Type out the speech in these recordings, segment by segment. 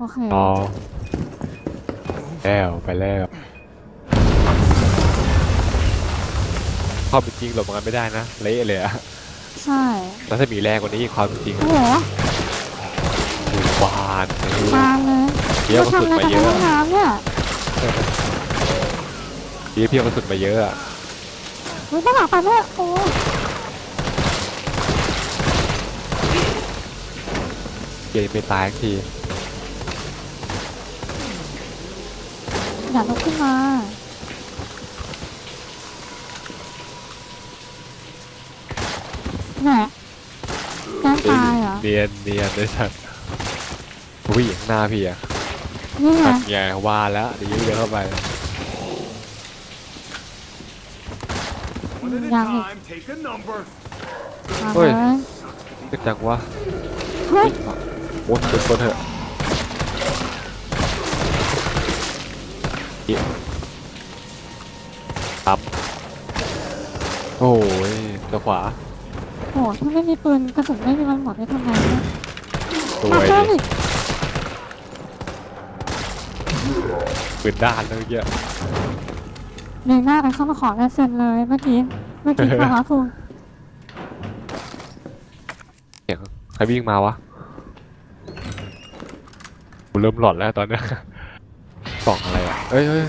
โอเคอ๋อแล้วไปแล้วความเป็นจริงหลบมันไม่ได้นะเละเลยอะใช่แล้วถ้ามีแรงกว่านี้อีกความเป็นจริงโอ้โหบานเลยมาเลยเพี้ยวกระทำสุนอะไรมากันเยในอะห้องน้ำเนี่ยเพี้ยวเพี้ยวกระสุนมาเยอะอะเฮ้ยต้องหลับไปเนี่ยโอ้เกมไม่ตายสั กทีอย่าลุกขึ้นมาแหน่แกล้งตายเหรอเนียนเนียนเลยสัตว์วิ่งข้างหน้าพี่อะนี่ไงตัดไงว่าแล้วเดี๋ยวยิงเดินเข้าไป One at a Dạ, time, take a number. มาเฮ้เลยยนึกจังวะเฮ้ยโอ้ยเป็นคนเถอะ ปั๊บโอ้ยตัวขวาโหถ้าไม่มีปืนกระสุนไม่มีมันหมดได้ทำไงเนี่ยตัวมาไอ้เพิ่มนี่อีกปืนด้านแล้วเมื่อกี้เนยหน้าไปเข้ามาขอลายเซ็นเลยเมื่อกี้ เมื่อกี้ค่ะครับคุณเสียงใครวิ่งมาวะกูเริ่มหลอนแล้วตอนเนี้ยกล่องอะไรอะ เอ้ยเอ้ย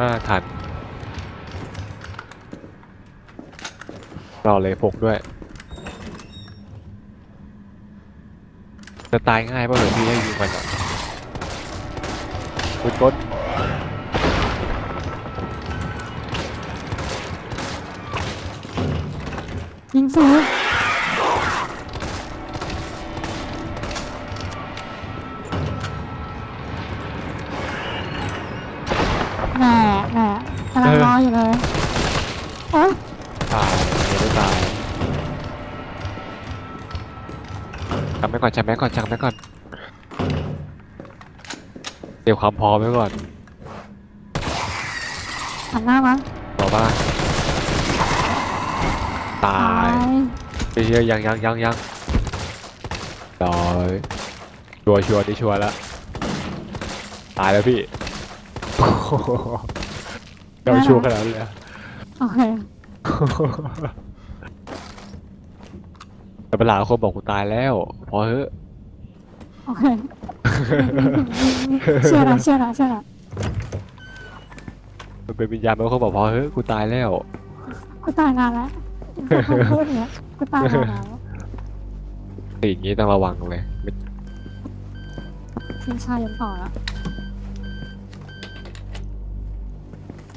อ่าทันเราเลยพกด้วย จะตายง่ายป่ะเหรอพี่ให้ยิงมันอะคุณกดยิงซื้อ จำไว้ก่อนจำไว้ก่อนจำไว้ก่อนเตรียมความพร้อมไว้ก่อนหันหน้ามาบอกว่าตาตายยเฮ้ยยังยังยังยังต่อยชัวร์ชัวร์นี่ชัวร์แล้วตายแล้วพี่โอ้โหเราชัวร์ขนาดนั้นเลยอะโอเค แต่เป็นหลายคนบอกกูตายแล้ว พอเฮ้อะ โอเค เชื่อละเชื่อละเชื่อละมันเป็นวิญญาณบางคนบอกพอเฮ้อะกูตายแล้ว กูตายนานแล้วพูดอย่างเนี้ยกูตายนานแล้วสิ่างนี้ต้องระวังเลยไม่ทีมชายยังต่อแล้ว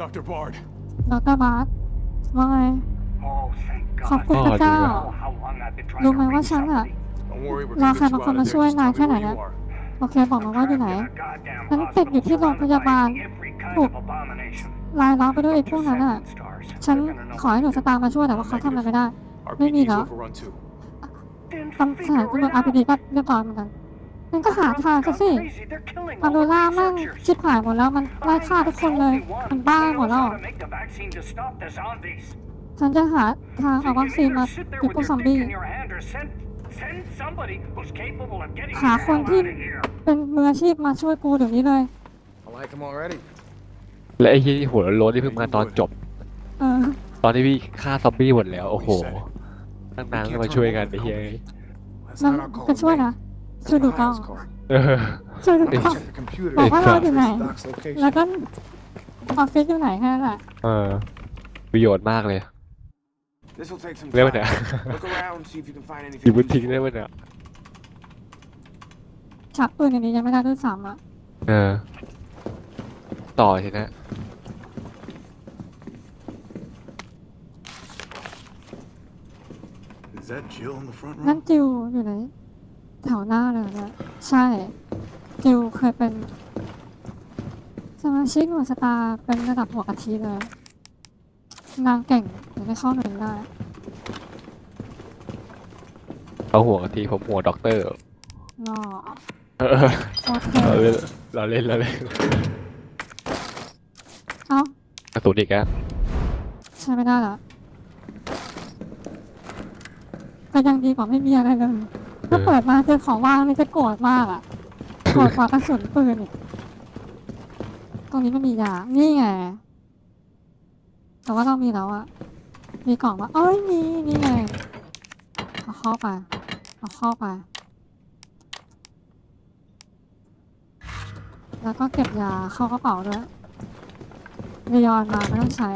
Dr. Bard. ดรบาสว่าไง Oh, thank ขอบ God. คุณพระเจ้า Oh, how รู้ to ไหมว่า reach ฉันอะ somebody. Don't worry, we're Lo gonna get khai you mà out con of nó there. xuôi Just này tell thế me này where nè. you are. โอเคบอกมาว่าอยู่ไหน In a goddamn ฉันติดอยู่ที่โรงพยาบาล hospital surrounded by every kind ถูก of abomination. ลายล้อมไปด้วยไอ้พวกนั้นอะ Seven stars. ฉัน They're gonna know ขอให้หนูสตาร์มาช่วยแต่ว่าเขาทำอะไรไม่ได้ Our Maybe PD's not. overrun too. Then ตำสถานตำรวจ figure it อาร์พีดี out. ก็เรียบร้อยเหมือนกันมันก็หาทางซะ Gone สิ crazy. They're killing อ all โร the ล่ามั่ง researchers. ชิบหายหมดแล้วมันไล่ฆ่าทุกคนเลย มันบ้าหมดแล้ว How to make the vaccine to stop the zombies. ฉันจะหาทาง So เอา you วัคซีน either มา sit there ติด with พวก your ซอมบี้ dick in your hand or send send somebody who's capable of getting หา you the คน hell ที่ out of here. เป็นมืออาชีพมาช่วยกูเดี๋ยวนี้เลย I like him already. และไอ้ที่หัวโล้นที่เพิ่งมาตอนจบ เออตอนที่พี่ฆ่าซอมบี้หมดแล้ว โอ้โหตั้งนานก็มาช่วยกันไอ้เหี้ย That's มัน not our call. ก็ช่วยนะช่วยดูกล้อง Highest call. เออ ช่วยดูกล้อง Check the computer. บอกว่าเราอยู่ไหน Doc's location. แล้วก็ออฟฟิศอยู่ไหนแค่นั้นแหละ เออประโยชน์มากเลย This will take some เรียกว่าเนี่ย time. Look around, see if you can find อยู่ anything. บนทิ้ง useful. ได้ปะเนี่ยชักปืนอย่างนี้ยังไม่ได้ด้วยซ้ำอะเออ ต่อทีนะ Is that Jill in the front นั่น row? จิวอยู่ไหนแถวหน้าเลยเนี่ยใช่ จิวเคยเป็นสมาชิกหน่วยสตาร์เป็นระดับหัวกะทิเลย นางเก่งถึงได้เข้าหนึ่งได้เอาหัวกะทีผมหัวด็อกเตอร์รอเออโอเคเราเล่นเราเล่นเราเล่นเอ้ากระสุนอีกแล้วใช้ไม่ได้ละก็ยังดีกว่าไม่มีอะไรเลยถ้าเปิดมาเจอของว่างนี่จะโกรธมากอะโกรธกว่ากระสุนปืนอีกตรงนี้ไม่มียา นี่ไง แต่ว่าเรามีแล้วอะมีกล่องว่าเอ้ยมีนี่ไงเอาเข้าไปเอาเข้าไป แล้วก็เก็บยาเข้ากระเป๋าด้วยเรยอนมาไม่ต้องใช้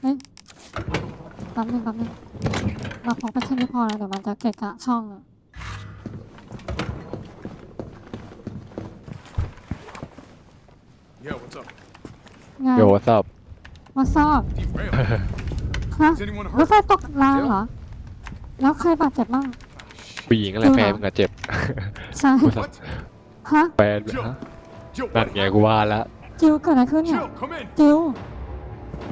เฮ้ยแป๊บนึงแป๊บนึงเราพกไปแค่นี้พอแล้วเดี๋ยวมันจะเกะกะช่องอะ Yo, what's up? ไงโยซับมาสอบ Derailed. ฮะ Is anyone รถ hurt? ไฟตกรางเหรอ แล้วใครบาดเจ็บบ้าง ผู้หญิงอะไรจริงเหรอแฟนมึงอะเจ็บ ใช่กูสับ What? ฮะ แฟนมึงฮะ Jill, นั่น what ไง happened? กูว่าแล้วจิวเกิดอะไรขึ้นเนี่ย Jill, come in. จิว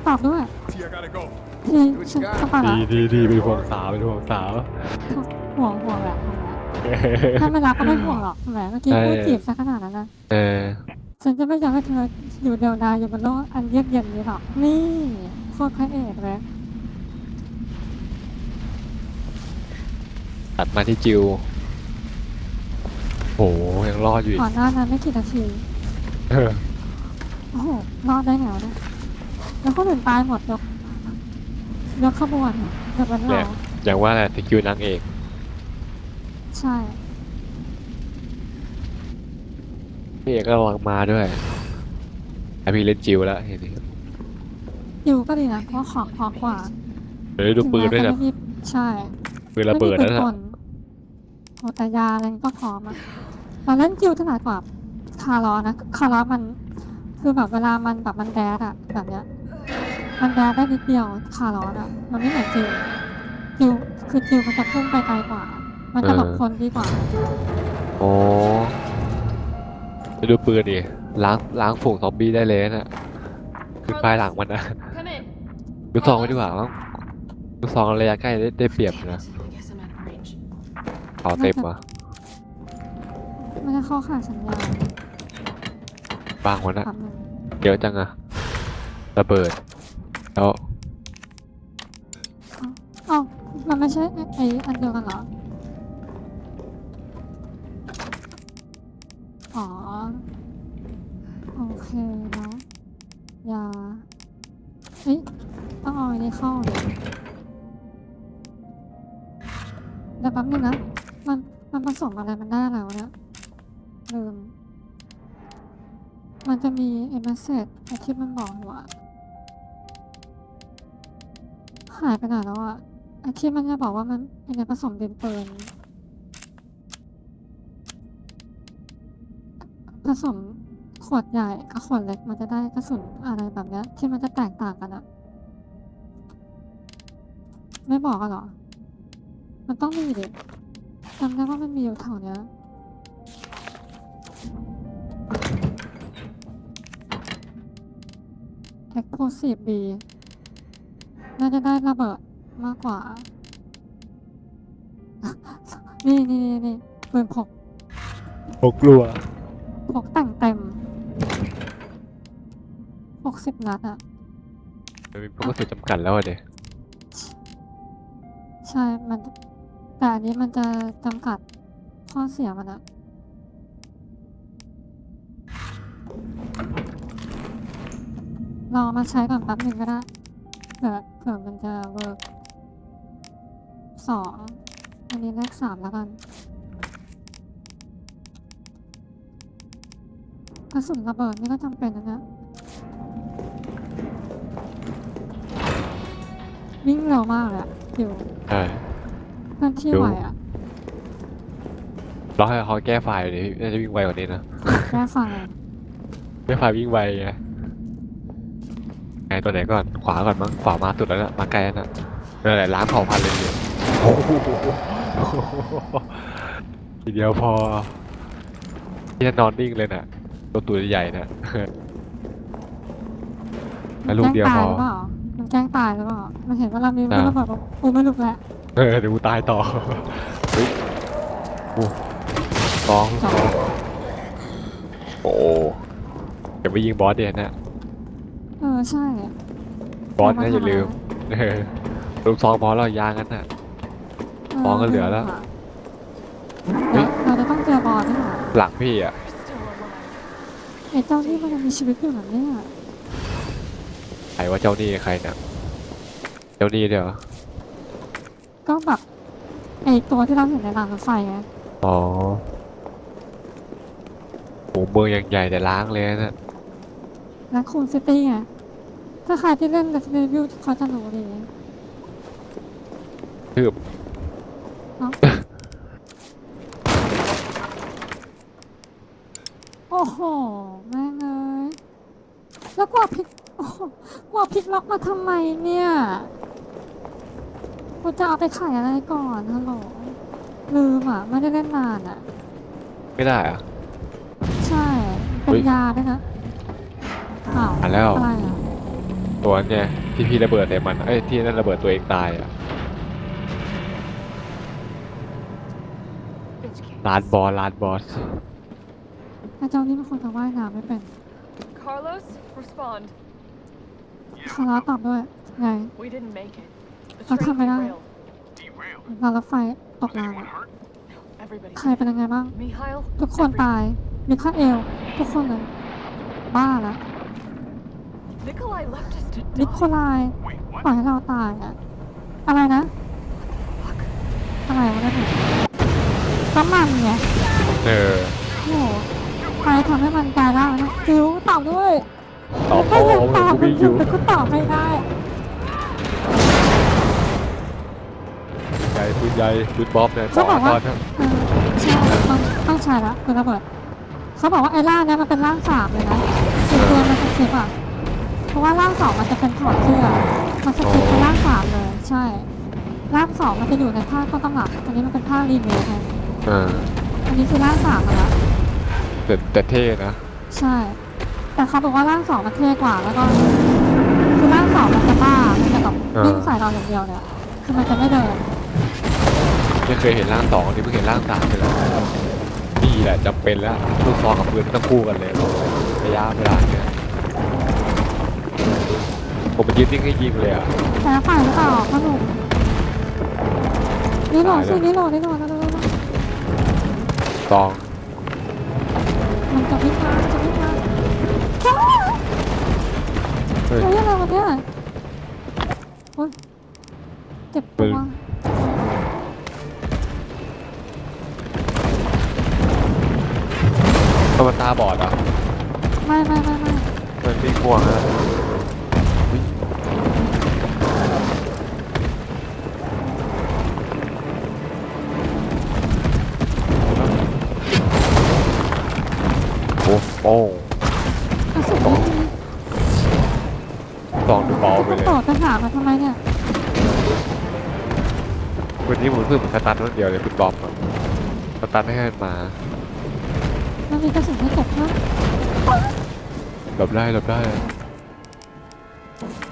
ตอบด้วย T, I gotta go. พี่ฉันจะไปดีละดีดีเป็นห่วงสาวเป็นห่วงสาว ห่วงห่วงแหละถ้าไม่รักก็ไม่ห่วงหรอกแหมเมื่อกี้ใช่พูดจีบซะขนาดนั้นนะเออ ฉันจะไม่ยอมให้เธออยู่เดียวดายอยู่บนโลกอันเยือกเย็นนี้หรอก นี่โคตรพระเอกเลย ตัดมาที่จิวโหยังรอดอยู่อีกก่อนหน้านั้นไม่กี่นาที เออโอ้โห รอดได้ไงวะเนี่ยแล้วคนอื่นตายหมดยกยกขบวนอะยกเป็นเรา อย่างว่าแหละสกิลนางเอก ใช่ พี่เอกก็กำลังมาด้วยไอพี่เล่นจิวแล้วเห็นดิอยู่ก็ดีนะเพราะของพอกว่าเดี๋ยวได้ดูปืนด้วยถึงนะแม้จะไม่มีใช่ปืนระเบิดไม่นั่นมีปืน่ะกลโอ้แต่ยาอะไรก็พร้อมอะตอนเล่นจิวถนัดกว่าคาร์ลอนะคาร์ลอมัน คือแบบเวลามันแบบมันแดดอะแบบเนี้ย มันแดดได้นิดเดียวคาร์ลออะมันไม่เหมือนจิวจิวคือจิวมันจะพุ่งไปไกลกว่า มันจะหลบคนดีกว่าโอ้ ไปดูปืนดิล้างล้างฝูงซอมบี้ได้เลยน่ะคือภายหลังมันนะ Come in. ลูซองไปดีกว่ามั้งลูซองระยะใกล้ได้ได้เปรียบนะ I guess I'm out of range. เผาเต็มวะมันจะเข้าขายสัญญาณบางวันอะแป๊บนึงเยอะจังอะระเบิด แล้ว เอ้ามันไม่ใช่ไอ้ไอ้อันเดียวกันเหรอ อ๋อ โอเคเนาะยาเฮ้ยต้องเอาอันนี้เข้าเลยเดี๋ยวแป๊บนึงนะ มันมันผสมอะไรมันได้แล้วเนี่ยลืม มันจะมีไอ้เมสเซจไอที่มันบอกอยู่อะหายไปไหนแล้วอะไอที่มันจะบอกว่ามันไอ้เนี่ยผสมเดินปืน ผสมขวดใหญ่กับขวดเล็กมันจะได้กระสุนอะไรแบบเนี้ยที่มันจะแตกต่างกันอะไม่บอกกันเหรอ มันต้องมีดิจำได้ว่ามันมีอยู่แถวเนี้ย Explosive B น่าจะได้ระเบิดมากกว่า นี่นี่นี่นี่ปืนพกผมกลัว พกแต่งเต็มหกสิบนัดอะมันมีพวกกระสุนจำกัดแล้วอะเด็ใช่ มันแต่อันนี้มันจะจำกัดข้อเสียมันอะลองเอามาใช้ก่อนแป๊บหนึ่งก็ได้เผื่อเผื่อมันจะเวิร์กสองอันนี้เลขสามแล้วกัน กระสุนระเบิดนี่ก็จำเป็นนะเนี่ยวิ่งเร็วมากเลยอะอยู่ใช่เพื่อนที่ดูไหวอะรอให้เขาแก้ไฟล์เดี๋ยวน่าจะวิ่งไวกว่านี้นะแก้ไฟแก้ไฟล์วิ่งไวไงไงตัวไหนก่อนขวาก่อนมั้งขวามาสุดแล้วน่ะมาไกลแล้วน่ะนั่นแหละล้างเผ่าพันธุ์เลยเนี่ยโอ้โหทีเดียวพอที่จะนอนนิ่งเลยน่ะ ตัวตัวใหญ่ๆน่ะแล้วลูกเดียวพอ มันแกล้งตายหรือเปล่ามันแกล้งตายหรือเปล่ามันเห็นว่าเรามีอ่ามันระเบิดบอกกูไม่ลุกแล้วเออเดี๋ยวกูตายต่อเฮ้ยโอ้สองสองโอ้เดี๋ยวไปยิงบอสเดี๋ยวนะเออใช่บอสนะอย่าลืมเออลูกซองพอแล้วยางกันน่ะ มองก็เหลือแล้ว เฮ้ย เราจะต้องเจอบอลนี่หว่าหลังพี่อะ ไอ้เจ้านี่มันยังมีชีวิตอยู่เหรอเนี่ยใครว่าเจ้าหนี้ใครเนี่ยเจ้าหนี้เดี๋ยวก็แบบไอ้ตัวที่เราเห็นในรางรถไฟไงอ๋อโหเมืองยังใหญ่แต่ล้างเลยนะ และคูนซิตี้ไงถ้าใครที่เล่น Resident Evil เขาจะรู้ดีคืบโอ้โห แม่งเอ้ย แล้วกว่าพลิกโอ้โหกว่าพลิกล็อกมาทำไมเนี่ยกูจะเอาไปขายอะไรก่อนฮัลโหลลืมอะไม่ได้เล่นนานอะ ไม่ได้อะใช่เป็เฮ้นยยาด้วยนะอ้าวอะแล้วอะไรอะตัวเนี่ยที่พี่ระเบิดใส่มันเอ้ยที่นั่นระเบิดตัวเองตายอะลานบอสลานบอสไอ้เจ้านี่มันคงจะว่ายน้ำไม่เป็น Carlos, respond. คาราตอบด้วยไง We didn't make it. The I'll train come it out. derailed. Derailed. รางรถไฟตกรางอะ Everybody. ใครเป็นยังไงบ้าง Mikhail. ทุกคนตาย มีค่าเอวทุกคนเลย บ้าละ Nikolai left us to นิโค die. ลาย Wait, ปล่อย what? ให้เราตายอะอะไรนะ อะไรวะเนี่ยน้ำมันไงเออ โอ้โห ใครทำให้มันกลายร่างนะจิ๋วตอบด้วยตอบก็โต้ยังตอบกูมัวิ่นงออยู่ยู่แต่ก็ตอบไม่ได้ใหญ่ปืนใหญ่ปืนบอมเนี่ยเขาบอกว่าตอนนั้นเออใช่ต้องต้องใช้ละคือระเบิดเขาบอกว่าไอ้ร่างเนี้ยมันเป็นร่างสามเลยนะคือตัวมันสคริปต์อะเพราะว่าร่างสองมันจะเป็นถอดเสื้อมันสคริปต์เป็นร่างสามเลยใช่ร่างสองมันจะอยู่ในภาคต้นตำรับอันนี้มันเป็นภาครีเมคไงเอออันนี้คือร่างสามแล้ว แต่แต่เท่นะ ใช่ แต่เขาบอกว่าร่างสองมันเท่กว่าแล้วก็คือร่างสองมันจะบ้ามันจะแบบอ่า วิ่งใส่เราอย่างเดียวเนี่ยคือมันจะไม่เดินไม่เคยเห็นร่างสองอันนี้เพิ่งเห็นร่างสามไปแล้วนี่แหละจำเป็นแล้วลูกซองกับปืนต้องคู่กันเลยระยะเวลาเนี่ยผมมันยืนนิ่งให้ยิงเลยอะ แต่ฝ่ายหรือเปล่าพ่อหนุ่มนี่โหลดสิตายแล้วนี่โหลดนี่โหลดนี่โหลดซอง มันจะวิ่มามันจะวิ่มาอ้าวเฮ้ยเฮ้ยอะไรวะเนี่ยโอ๊ยเจ็บตัวตัวตาบอดอะไม่ไม่ไม่ไม่ เป็นวิ่งห่วงนะ โอ้โอ้กระสุนไม่มีซองดูเบาไปจะเลยต่อไปหามาทำไมเนี่ยวันนี้ผมรู้สึกเหมือนสตาร์ทรถเดียวเลยคุณบอมอะสตาร์ทให้มันมามันมีกระสุนให้เก็บนะหลบได้หลบได้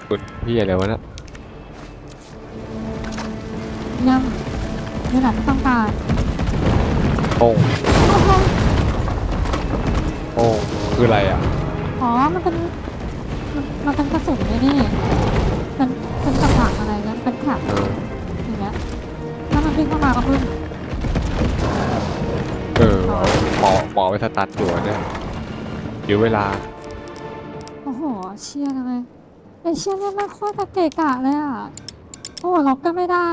คุณพี่อะไรวะเนะยังนี่แหละไม่ต้องตายโอ้งโอ้โห โอ้งคืออะไรอะ อ๋อ มันเป็นมันมันเป็นกระสุนไอ้นี่เป็นเป็นกระถางอะไรเงี้ยเป็นแถบเออ อย่างเงี้ยถ้ามันวิ่งเข้ามาก็พึ่งเออเอาหมอหมอไปสตาร์ทอยู่อะเนี่ยยื้อเวลา โอ้โห เชี่ยเลยไอเชี่ยเนี่ยมันโคตรจะเกะกะเลยอะ โอ้โหลบก็ไม่ได้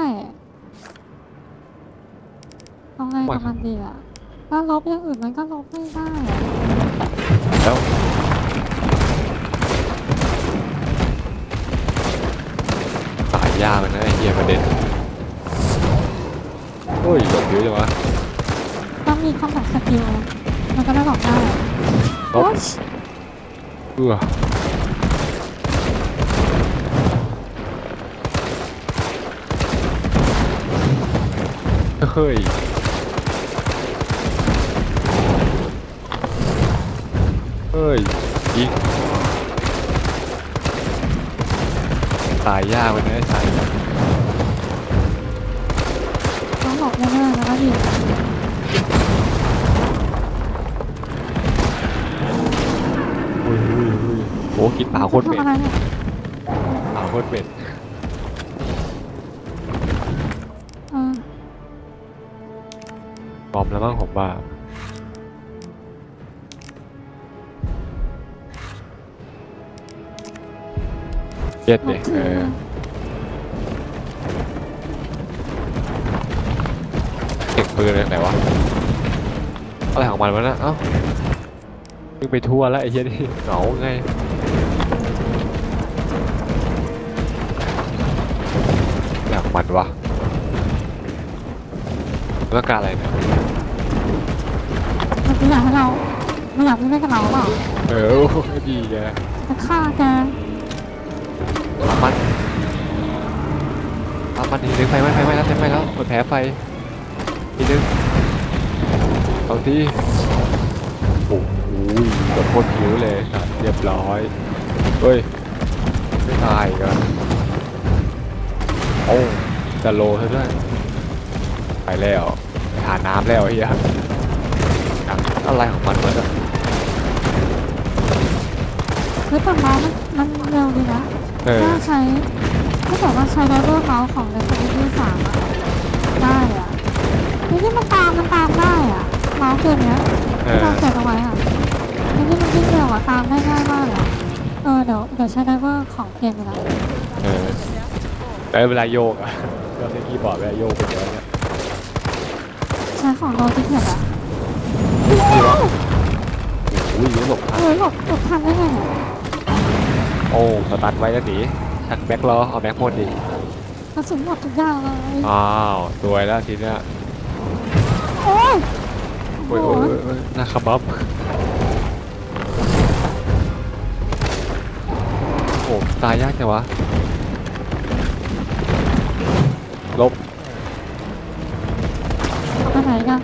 เอาไงกับมันดีอะถ้าลบอย่างอื่นมันก็ลบไม่ได้อะ แล้วตายยากเลยนะไอ้เหี้ยประเด็นโอ้ยหลบเยอะจังวะต้องมีคอมแบทสกิลมันก็ได้หลอกได้ลโอ้บยเอื้อเฮ้ย ฮ้ยยิงตายยากไปนะชายต้องหลบแน่ๆนะพี่โอ้โอ้กินป่าโคตรเป็ดป่าโคตรเป็ดอ่าอมแล้วบ้างผมว่า จ็ดดิเออเก็บปืนเลยไหนวะอะไรของมันวะนะเอ้าวิ่งไปทั่วแล้วไอ้เหี้ยนี่เหงาไงอยากมันวะต้องการอะไรเนี่ยมันอยากให้เราไม่อยากเล่นกับเราเปล่าเออโอ้โหดีไงจะฆ่าแก ทำมันทำมันทีนึงไฟไหม้ไฟไหม้แล้วไฟไหม้แล้วมันแผลไฟทีนึงเอาทีโอ้โหแบบโคตรผิวเลยสัตว์เรียบร้อยเฮ้ยไม่ตายอีก็โอ้จะโลเท่าด้วยไปแล้วหาน้ำแล้วเฮียอะไรของมันวะเนี่ย เฮ้ยแต่เมาส์มันมันเร็วดีนะ เออ ถ้าใช้ถ้าเกิดว่าใช้ไดเวอร์เมาส์ของ Resident Evil 3อะได้อะนี่ที่มันตามมันตามได้อะเมาส์เกมเนี้ยเอที่อ เราเก็บเอาไว้อะนี่ที่มันวิ่งเร็วอะตามได้ง่ายมากเลยอะเออเดี๋ยวเดี๋ยวใช้ไดเวอร์ของเกมไปแล้วเออแล้วเวลาโยกอะเราเล่นคีย์บอร์ดเวลาโยกเป็นยังไงเนี่ยใช้ของโลจิเทคอะนี่วะโอ้โหหลบทันเฮ้ยหลบหลบทันได้ไงเนี่ย โอ้สตันไว้แล้วหนีชักแบ็คล้อเอาแบ็คหมดดิกระสุนหมดทุกอย่างเลยอ้าวสวยแล้วทีเนี้ยโอ้ยโอ้ยโอ้ยโอ้ยโอ้ยหน้าขมับโอ้ตายยากจังวะลบเอาไปไหนกัน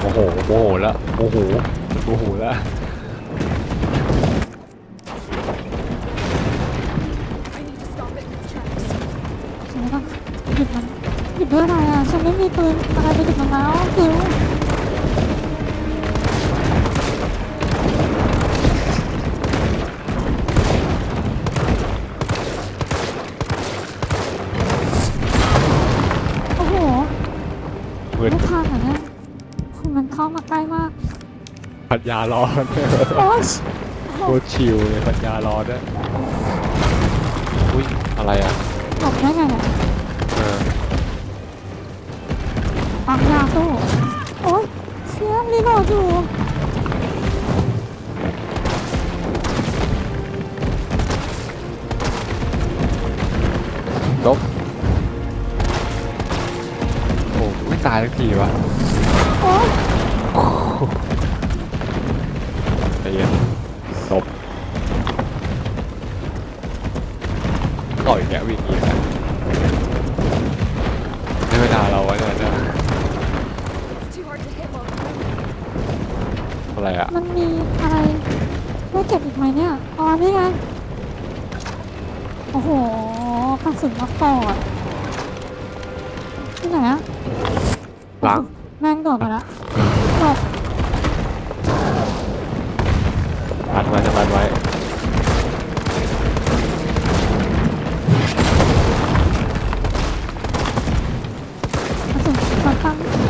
โอ้โหโมโหแล้วโมโหโมโหแล้ว ไรอะฉันไม่มีปืนอะไรไปหยุดมันแล้วจิ๋วโอ้โหเหมือนไม่ทันเหรอเนี่ยคุณมันเข้ามาใกล้มากพันยาร้อน โอ๊ยโคตรชิลเลยพันยาร้อนด้วยอุ้ยอะไรอะ หลบได้ไงเนี่ย ปังยาสู้โอ๊ยเชี่ยรีโหลดอยู่ลบโอ้ไม่ตายทักทีวะโอ๊ยใจเย็นลบต่อยแกะวิ่งอีก มาปอดที่ไหนอะหลังแม่งโดดมาละหลบปัดไว้จะปัดไว้กระสุนมาตั้ง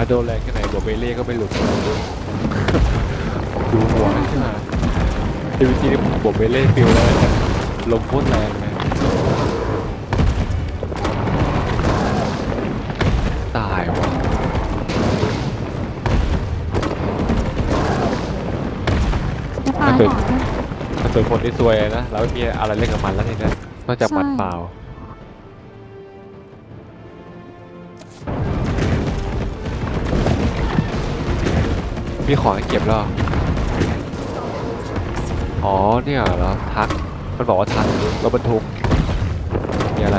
ให้โดนแรงแค่ไหนบวกเบเล่ก็ไม่หลุดดูหัวใช่ไหมทีวิธีนี้บวกเบเล่ฟิลแล้วเนี่ยลมโคตรแรงเลยตายว่ะจะตายก่อนนะถ้าเป็นคนที่ซวยนะแล้วไม่มีอะไรเล่นกับมันแล้วทีเนี้ยนอกจากหมัดใช่เปล่า มีของให้เก็บแล้วเหรออ๋อเนี่ยเหรอทักมันบอกว่าทักรถบรรทุกมีอะไร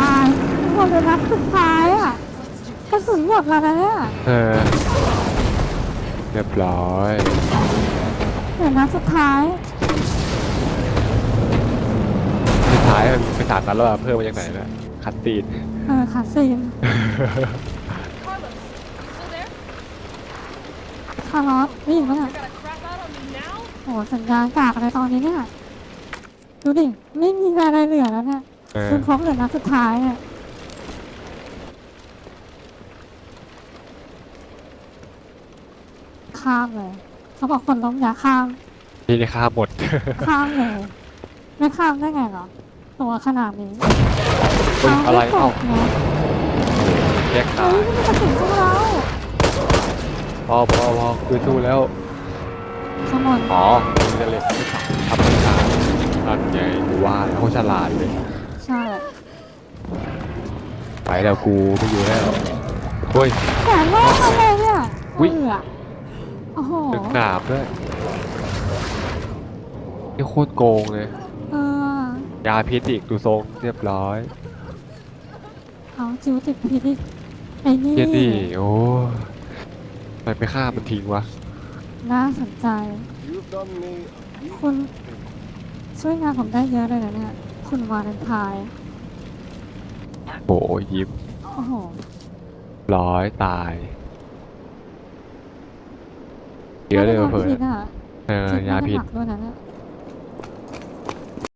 ตายหมดเลยนัดสุดท้ายอะกระสุนหมดแล้วนะเนี่ยเออเรียบร้อยเดี๋ยวนัดสุดท้ายสุดท้ายมันไปสามนัดแล้วอะเพิ่มมาจากไหนเนี่ยคัดซีน เออคาซีน Carlos, you still there? คาร์ลอสได้ยินปะเนี่ย You're gonna crap out on me now? โหสัญญาณกากอะไรตอนนี้เนี่ยดูดิ ไม่มีอะไรเหลือแล้วเนี่ยเออ คุณพบเหลือนัดสุดท้ายเนี่ยข้ามเลย เขาบอกคนล้มอย่าข้าม พี่ได้ค่าหมด ข้ามเลย ไม่ข้ามได้ไงเหรอ ตัวขนาดนี้เฮ้ยอะไรเอ้าเอ้าไม่ตกไงแยกเฮ้ตายยนี่มันจะถึงพวกเรา พอพอพอคือสู้แล้วขโมยอ๋อมึงจะเล่นทำปัญหาอันใหญ่กูว่าแล้วเขาฉลาดเลย ใช่ไปแล้วกูไม่อยู่แล้วเฮ้ย แขนแรกมาเลยเนี่ยอุ๊ยเหลือโอ้โห ถึงหนามด้วยนี่โคตรโกงเลย เออ ยาพิษอีกดูทรงเรียบร้อยเอาจิ๋วติดพิษอีกไอ้นี่เฮียดิโอ้ทำ ไมไม่ฆ่ามันทิ้งวะ น่าสนใจ You've done me คุณช่วยงานผมได้เยอะเลยนะเนี่ย คุณวาเลนไทน์โอ้ยิ้มโอ้โห ร้อยตาย เยอะเลยไม่เพื่ได้อนทำพิษอะเออพิษยาไม่พิษได้หนักด้วยนะเนี่ย